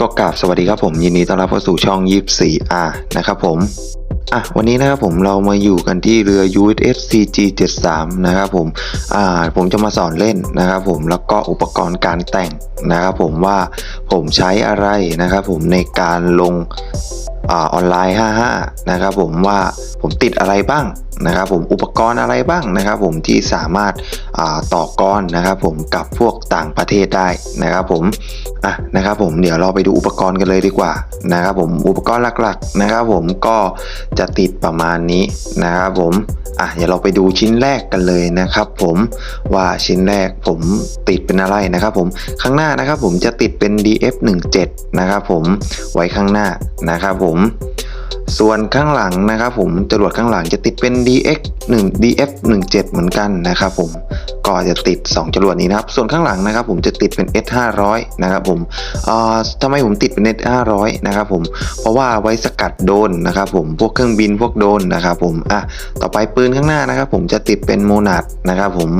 ก็กราบสวัสดีครับผมยินดีต้อนรับเข้าสู่ช่อง 24R นะครับผมอะวันนี้นะครับผมเรามาอยู่กันที่เรือ USS CG 73นะครับผมอ่าผมจะมาสอนเล่นนะครับผมแล้วก็อุปกรณ์การแต่งนะครับผมว่าผมใช้อะไรนะครับผมในการลง ออนไลน์ 55 นะครับผมว่าผมติดอะไรบ้างนะครับผมอุปกรณ์อะไรบ้างนะครับผมที่สามารถาต่อกรนะครับผมกับพวกต่างประเทศได้นะครับผมอะนะครับผมเดี๋ยวเราไปดูอุปกรณ์กันเลยดีกว่านะครับผมอุปกรณ์หลักๆนะครับผมก็จะติดประมาณนี้นะครับผมอะเดี๋ยวเราไปดูชิ้นแรกกันเลยนะครับผมว่าชิ้นแรกผมติดเป็นอะไรนะครับผมข้างหน้านะครับผมจะติดเป็น DF17 นะครับผมไว้ข้างหน้านะครับผมส่วนข้างหลังนะครับผมจรวดข้างหลังจะติดเป็น DX 1 DF 1 7เหมือนกันนะครับผมก็จะติด 2จรวดนี้นะครับ ส่วนข้างหลังนะครับผมจะติดเป็น S 5 0 0นะครับผมเอ่อทำไมผมติดเป็น S 5 0 0นะครับผมเพราะว่าไว้สกัดโดนนะครับผมพวกเครื่องบินพวกโดนนะครับผมอะต่อไปปืนข้างหน้านะครับผมจะติดเป็นโมนาดนะครับผม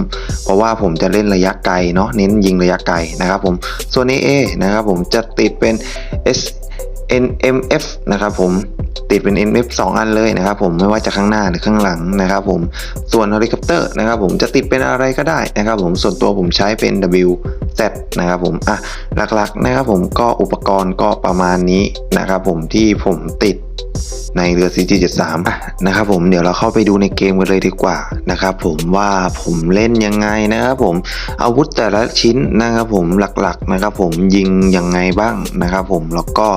เพราะว่าผมจะเล่นระยะไกลเนาะเน้นยิงระยะไกลนะครับผมส่วน AA นะครับผมจะติดเป็น S NMF นะครับผม ติดเป็น NF 2 อันเลยนะครับผมไม่ว่าจะข้างหน้าหรือข้างหลังนะครับผมส่วนเฮลิคอปเตอร์นะครับผมจะติดเป็นอะไรก็ได้นะครับผมส่วนตัวผมใช้เป็น WZ นะครับผมอะหลักๆนะครับผมก็อุปกรณ์ก็ประมาณนี้นะครับผมที่ผมติดในเรือ CG73 อะนะครับผมเดี๋ยวเราเข้าไปดูในเกมกันเลยดีกว่านะครับผมว่าผมเล่นยังไงนะครับผมอาวุธแต่ละชิ้นนะครับผมหลักๆนะครับผมยิงยังไงบ้างนะครับผมแล้วก็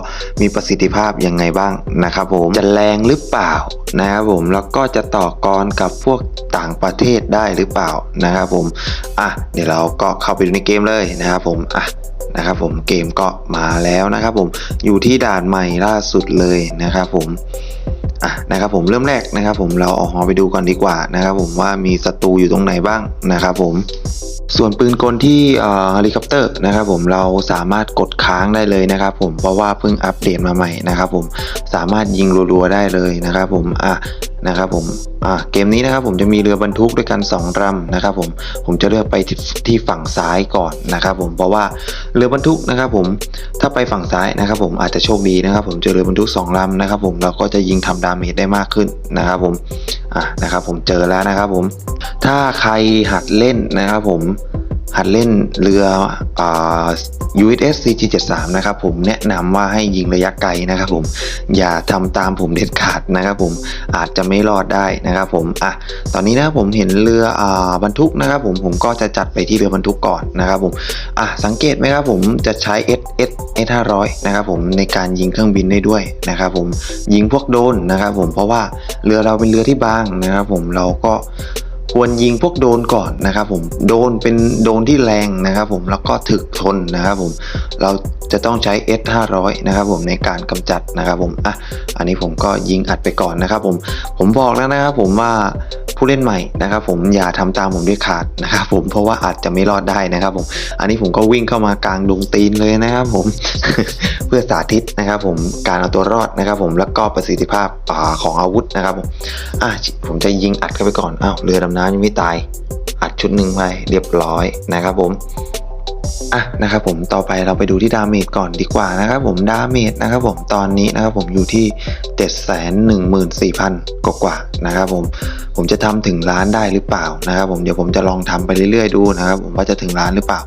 มีประสิทธิภาพยังไงบ้างนะครับผมจะแรงหรือเปล่านะครับผมแล้วก็จะต่อกรกับพวกต่างประเทศได้หรือเปล่านะครับผมอะเดี๋ยวเราก็เข้าไปดูในเกมเลยนะครับผมอะนะครับผมเกมก็มาแล้วนะครับผมอยู่ที่ด่านใหม่ล่าสุดเลยนะครับผมอ นะครับผมเริ่มแรกนะครับ ผมเราเอาหอไปดูก่อนดีกว่านะครับ ผมว่ามีศัตรูอยู่ตรงไหนบ้างนะครับ ผมส่วนปืนกลที่เอ่อเฮลิคอปเตอร์นะครับผมเราสามารถกดค้างได้เลยนะครับ ผมเพราะว่าเพิ่งอัปเดตมาใหม่นะครับ ผมสามารถยิงรัวๆได้เลยนะครับ ผมอะ นะครับผมอะเกมนี้นะครับผมจะมีเรือบรรทุกด้วยกัน2ลำนะครับผมผมจะเลือกไปที่ที่ฝั่งซ้ายก่อนนะครับผมเพราะว่าเรือบรรทุกนะครับผมถ้าไปฝั่งซ้ายนะครับผมอาจจะโชคดีนะครับ ผมเจอเรือบรรทุกสองลำนะครับผมเราก็จะยิงทำดาเมจได้มากขึ้นนะครับผมอะนะครับผมเจอแล้วนะครับผมถ้าใครหัดเล่นนะครับผม หัดเล่นเรืออ USS CG73 นะครับผมแนะนำว่าให้ยิงระยะไกลนะครับผมอย่าทำตามผมเด็ดขาดนะครับผมอาจจะไม่รอดได้นะครับผมอะตอนนี้นะครับผมเห็นเรืออบรรทุกนะครับผมผมก็จะจัดไปที่เรือบรรทุกก่อนนะครับผมอะสังเกตไหมครับผมจะใช้ S S S 500 นะครับผมในการยิงเครื่องบินได้ด้วยนะครับผมยิงพวกโดนนะครับผมเพราะว่าเรือเราเป็นเรือที่บางนะครับผมเราก็ ควรยิงพวกโดนก่อนนะครับผมโดนเป็นโดนที่แรงนะครับผมแล้วก็ถึกทนนะครับผมเราจะต้องใช้ S 500นะครับผมในการกำจัดนะครับผมอะอันนี้ผมก็ยิงอัดไปก่อนนะครับผมผมบอกแล้วนะครับผมว่า ผู้เล่นใหม่นะครับผมอย่าทำตามผมด้วยขาดนะครับผมเพราะว่าอาจจะไม่รอดได้นะครับผมอันนี้ผมก็วิ่งเข้ามากลางดงตีนเลยนะครับผมเพื่อสาธิตนะครับผมการเอาตัวรอดนะครับผมแล้วก็ประสิทธิภาพอของอาวุธนะครับผมอะผมจะยิงอัดเข้าไปก่อนอ้าวเรือดำน้ำยังไม่ตาย อัดชุดหนึ่งไปเรียบร้อยนะครับผม อะนะครับผมต่อไปเราไปดูที่ดาเมจก่อนดีกว่านะครับผมดาเมจนะครับผมตอนนี้นะครับผมอยู่ที่ 714,000กว่ากว่านะครับผมผมจะทำถึงล้านได้หรือเปล่านะครับผมเดี๋ยวผมจะลองทำไปเรื่อยๆดูนะครับผมว่าจะถึงล้านหรือเปล่า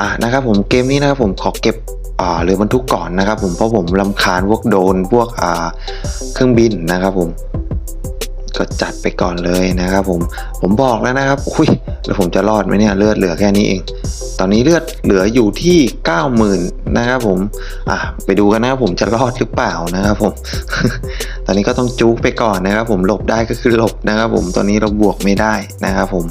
อะนะครับผมเกมนี้นะครับผมขอเก็บอ่าเรือบรรทุกก่อนนะครับผมเพราะผมลำคาญพวกโดนพวกอ่าเครื่องบินนะครับผมก็จัดไปก่อนเลยนะครับผมผมบอกแล้วนะครับอุ้ย แล้วผมจะรอดไหมเนี่ยเลือดเหลือแค่นี้เอง ตอนนี้เลือดเหลืออยู่ที่ 90,000 นะครับผมอะไปดูกันนะครับผมจะรอดหรือเปล่านะครับผม ตอนนี้ก็ต้องจุกไปก่อนนะครับผมหลบได้ก็คือหลบนะครับผมตอนนี้เราบวกไม่ได้นะครับผม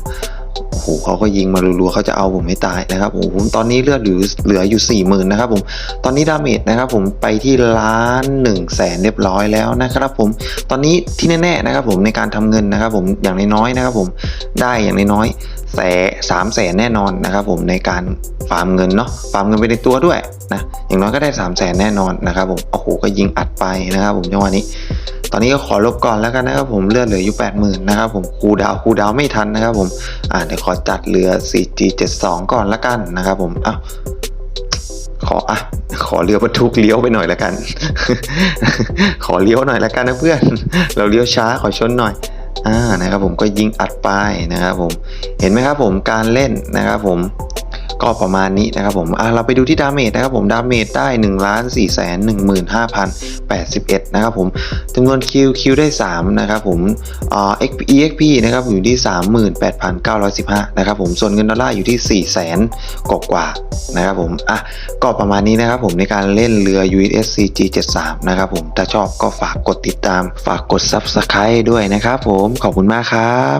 อ้โหเขาก็ยิงมารัวๆเขาจะเอาผมให้ตายนะครับโอ้ผมตอนนี้เลือดเหลืออยู่ 40,000นะครับผมตอนนี้ดาเมจนะครับผมไปที่ล้านหนึ่งแสนเรียบร้อยแล้วนะครับผมตอนนี้ที่แน่ๆนะครับผมในการทำเงินนะครับผมอย่างน้อยๆนะครับผมได้อย่างน้อย แสสามแสนแน่นอนนะครับผมในการฟาร์มเงินเนาะฟาร์มเงินไปในตัวด้วยนะอย่างน้อยก็ได้สามแสนแน่นอนนะครับผมโอ้โหก็ยิงอัดไปนะครับผมจังหวะนี้ ตอนนี้ก็ขอลบก่อนแล้วกันนะครับผมเลือดเหลืออยู่80,000นะครับผมคูดาวคูดาวไม่ทันนะครับผมอ่าเดี๋ยวขอจัดเรือ 4G 72 ก่อนละกันนะครับผมอ้าวขออะขอเรือบรรทุกเลี้ยวไปหน่อยละกัน ขอเลี้ยวหน่อยละกันนะเพื่อน เราเลี้ยวช้าขอชนหน่อย อ่านะครับผมก็ยิงอัดไปนะครับผมเห็นไหมครับผมการเล่นนะครับผม ก็ประมาณนี้นะครับผมอะเราไปดูที่ดาเมจนะครับผมดาเมจได้1นึ่งล้านสี่แสนหนึ่งหมื่นห้าพันแปดสิบเอ็ดนะครับผมจำนวนคิวคิวได้3นะครับผมอ่า EXP นะครับอยู่ที่ 38,915นะครับผมส่วนเงินดอลลาร์อยู่ที่ 4 0 0แสนกว่ากว่านะครับผมอะก็ประมาณนี้นะครับผมในการเล่นเรือ USC G73 นะครับผมถ้าชอบก็ฝากกดติดตาม ฝากกด Subscribe ด้วยนะครับผมขอบคุณมากครับ